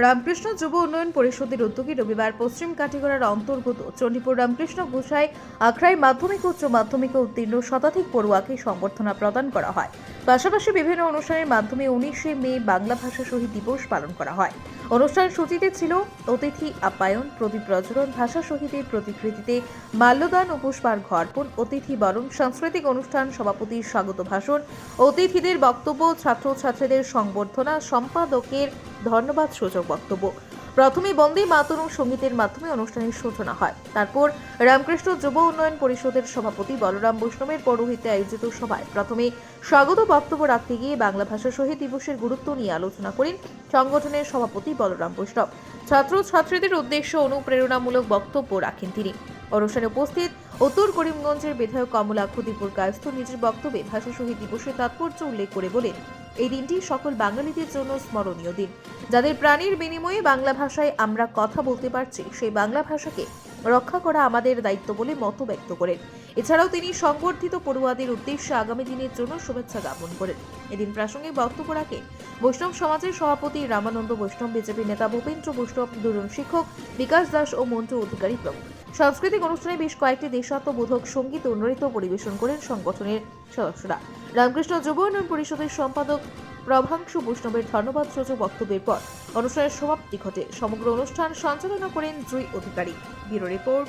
রামকৃষ্ণ যুব উন্নয়ন পরিষদের উদ্যোগে রবিবার পশ্চিম কাটিগড়ার অন্তর্গত চণ্ডীপুর রামকৃষ্ণ গোসাই আখড়াই মাধ্যমিক উচ্চ মাধ্যমিক উত্তীর্ণ শতাধিক পড়ুয়াকে সংবর্ধনা প্রদান করা হয়। পাশাপাশি বিভিন্ন অনুষ্ঠানের মাধ্যমে উনিশে মে বাংলা ভাষা শহীদ দিবস পালন করা হয়। অনুষ্ঠান সূচিতে ছিল অতিথি আপ্যায়ন, প্রদীপ প্রজ্বলন, ভাষা শহীদের প্রতিকৃতিতে মাল্যদান ও পুষ্পার্ঘ অর্পণ, অতিথি বরণ, সাংস্কৃতিক অনুষ্ঠান সভাপতির স্বাগত ভাষণ, অতিথিদের বক্তব্য, ছাত্রছাত্রীদের সংবর্ধনা, সম্পাদকের ধন্যবাদ সূচক বক্তব্য। প্রথমে বন্দে মাতরম সঙ্গীতের মাধ্যমে অনুষ্ঠানের সূচনা হয়। তারপর রামকৃষ্ণ যুব উন্নয়ন পরিষদের সভাপতি বলরাম বৈষ্ণবের পৌরোহিত্যে আয়োজিত সভায় প্রথমে স্বাগত বক্তব্য রাখতে গিয়ে বাংলা ভাষা শহীদ দিবসের গুরুত্ব নিয়ে আলোচনা করেন সংগঠনের সভাপতি বলরাম বৈষ্ণব। ছাত্র ছাত্রীদের উদ্দেশ্য অনুপ্রেরণামূলক বক্তব্য রাখেন তিনি। অনুষ্ঠানে উপস্থিত উত্তর করিমগঞ্জের বিধায়ক কমলা ক্ষতিপুর কায়স্থ নিজের বক্তব্যে ভাষা শহীদ দিবসের তাৎপর্য উল্লেখ করে বলেন এই দিনটি সকল বাঙালিদের জন্য স্মরণীয় দিন। যাদের প্রাণীর বিনিময়ে বাংলা ভাষায় আমরা কথা বলতে পারছি, সেই বাংলা ভাষাকে রক্ষা করা আমাদের দায়িত্ব বলে মত ব্যক্ত করেন। এছাড়াও তিনি সংবর্ধিত পড়ুয়াদের উদ্দেশ্যে আগামী দিনের জন্য শুভেচ্ছা জ্ঞাপন করেন। এদিন প্রাসঙ্গিক বক্তব্য রাখে বৈষ্ণব সমাজের সভাপতি রামানন্দ বৈষ্ণব, বিজেপি নেতা ভূপেন্দ্র বৈষ্ণব, দুজন শিক্ষক বিকাশ দাস ও মন্টু অধিকারী প্রমুখ। সাংস্কৃতিক অনুষ্ঠানে বেশ কয়েকটি দেশাত্মবোধক সংগীত ও নৃত্য পরিবেশন করেন সংগঠনের সদস্যরা। রামকৃষ্ণ যুব উন্নয়ন পরিষদের সম্পাদক প্রভাংশু বৈষ্ণবের ধন্যবাদ সূচক বক্তব্যের পর অনুষ্ঠানের সমাপ্তি ঘটে। সমগ্র অনুষ্ঠান সঞ্চালনা করেন জুই অধিকারী। ব্যুরো রিপোর্ট,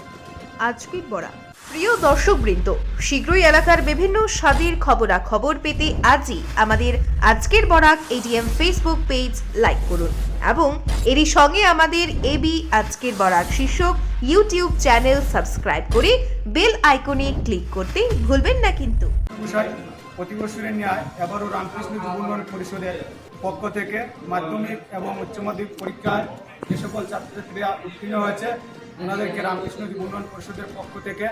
আজকের বরা। প্রিয় দর্শকবৃন্দ, শীঘ্রই এলাকার বিভিন্ন স্বাদের খবরাখবর পেতে আজই আমাদের আজকের Barak ADM Facebook page like করুন। এবং এরই সঙ্গে আমাদের এবি আজকের বরাক শীর্ষক ইউটিউব চ্যানেল সাবস্ক্রাইব করে বেল আইকনে ক্লিক করতে ভুলবেন না কিন্তু। প্রতি বছরের ন্যায় এবারও রামকৃষ্ণ যুব পরিষদের পক্ষ থেকে মাধ্যমিক এবং উচ্চ মাধ্যমিক পরীক্ষায় যে সকল ছাত্রছাত্রীরা উত্তীর্ণ হয়েছে, ওনাদেরকে রামকৃষ্ণ যুব উন্নয়ন পরিষদের পক্ষ থেকে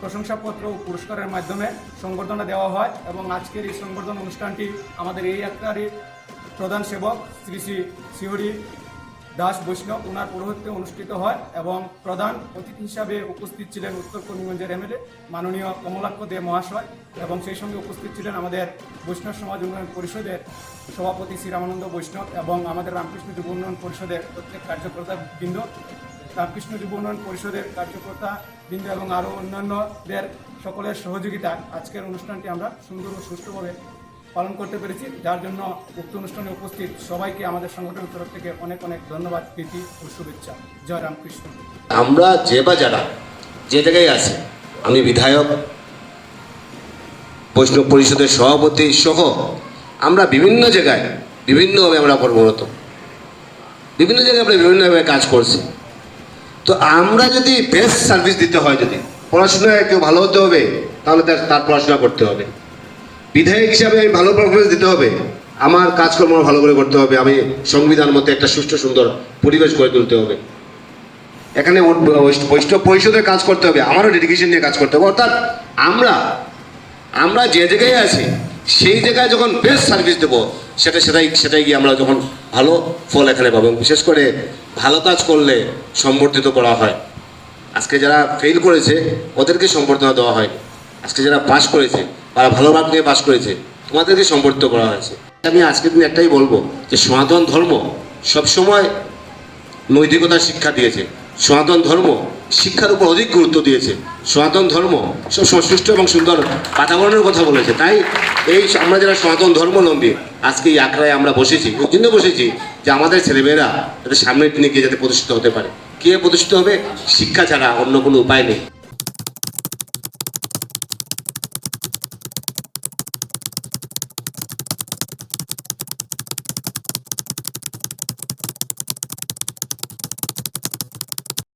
প্রশংসাপত্র ও পুরস্কারের মাধ্যমে সংবর্ধনা দেওয়া হয় এবং আজকের এই সংবর্ধনা অনুষ্ঠানটি আমাদের এই এলাকারই প্রধান সেবক শ্রী শ্রী শিহরি দাস বৈষ্ণব ওনার পৌরোহিত্যে অনুষ্ঠিত হয় এবং প্রধান অতিথি হিসাবে উপস্থিত ছিলেন উত্তর করিমগঞ্জের এমএলএ মাননীয় কমলাক্ষ দে মহাশয় এবং সেই সঙ্গে উপস্থিত ছিলেন আমাদের বৈষ্ণব সমাজ উন্নয়ন পরিষদের সভাপতি শ্রী রামানন্দ বৈষ্ণব এবং আমাদের রামকৃষ্ণ যুব উন্নয়ন পরিষদের প্রত্যেক কার্যকর্তা বৃন্দ। রামকৃষ্ণ যুব উন্নয়ন পরিষদের কার্যকর্তা বৃন্দ এবং আরও অন্যান্যদের সকলের সহযোগিতায় আজকের অনুষ্ঠানটি আমরা সুন্দর ও সুষ্ঠুভাবে পালন করতে পেরেছি। যার জন্য উক্ত অনুষ্ঠানে উপস্থিত সবাইকে আমাদের সংগঠনের তরফ থেকে অনেক অনেক ধন্যবাদ, প্রীতি ও শুভেচ্ছা। জয় রামকৃষ্ণ। আমরা যে বা যারা যে জায়গায় আছি, আমি বিধায়ক, বৈষ্ণব পরিষদের সভাপতি সহ আমরা বিভিন্ন জায়গায় বিভিন্নভাবে আমরা কর্মরত। বিভিন্ন জায়গায় আমরা বিভিন্নভাবে কাজ করছি। তো আমরা যদি বেস্ট সার্ভিস দিতে হয় যদি, পড়াশোনায় কেউ ভালো হতে হবে, তাহলে তার পড়াশোনা করতে হবে। বিধায়ক হিসাবে আমি ভালো পারফরমেন্স দিতে হবে। আমার কাজকর্ম ভালো করে করতে হবে। আমি সংবিধান মতে একটা সুষ্ঠু, সুন্দর পরিবেশ গড়ে তুলতে হবে। এখানে বৈষ্ণব পরিষদের কাজ করতে হবে। আমারও ডেডিকেশন নিয়ে কাজ করতে হবে। অর্থাৎ আমরা আমরা যে জায়গায় আছি, সেই জায়গায় যখন বেস্ট সার্ভিস দেবো, সেটা সেটাই সেটাই গিয়ে আমরা যখন ভালো ফল এখানে পাবো। বিশেষ করে ভালো কাজ করলে সম্বর্ধিত করা হয়। আজকে যারা ফেল করেছে, ওদেরকে সম্বর্ধনা দেওয়া হয়। আজকে যারা পাশ করেছে তারা ভালো মার্ক নিয়ে পাশ করেছে। তোমাদেরকে সম্বর্ধিত করা হয়েছে। আমি আজকের দিন একটাই বলব যে সনাতন ধর্ম সবসময় নৈতিকতার শিক্ষা দিয়েছে। সনাতন ধর্ম শিক্ষার উপর অধিক গুরুত্ব দিয়েছে। সনাতন ধর্ম সবসময় সুষ্ঠু এবং সুন্দর বাতাবরণের কথা বলেছে। তাই এই আমরা যারা সনাতন ধর্মলম্বী, আজকে এই আখড়ায় আমরা বসেছি ওই জন্য বসেছি যে আমাদের ছেলেমেয়েরা যাতে সামনের দিনে গিয়ে যাতে প্রতিষ্ঠিত হতে পারে। কে প্রতিষ্ঠিত হবে? শিক্ষা ছাড়া অন্য কোনো উপায় নেই।